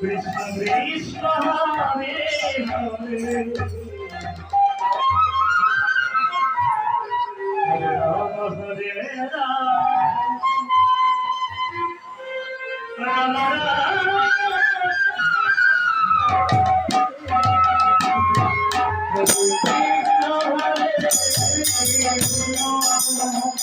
Krishna Hare Hare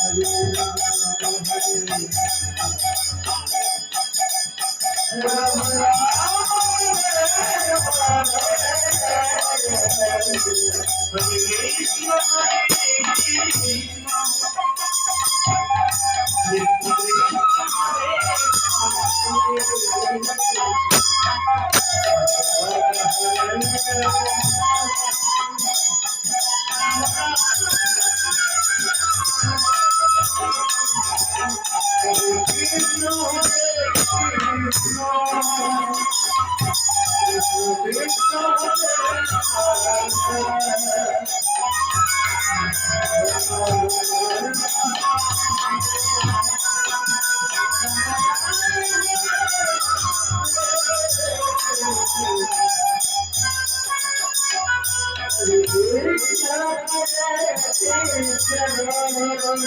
Hare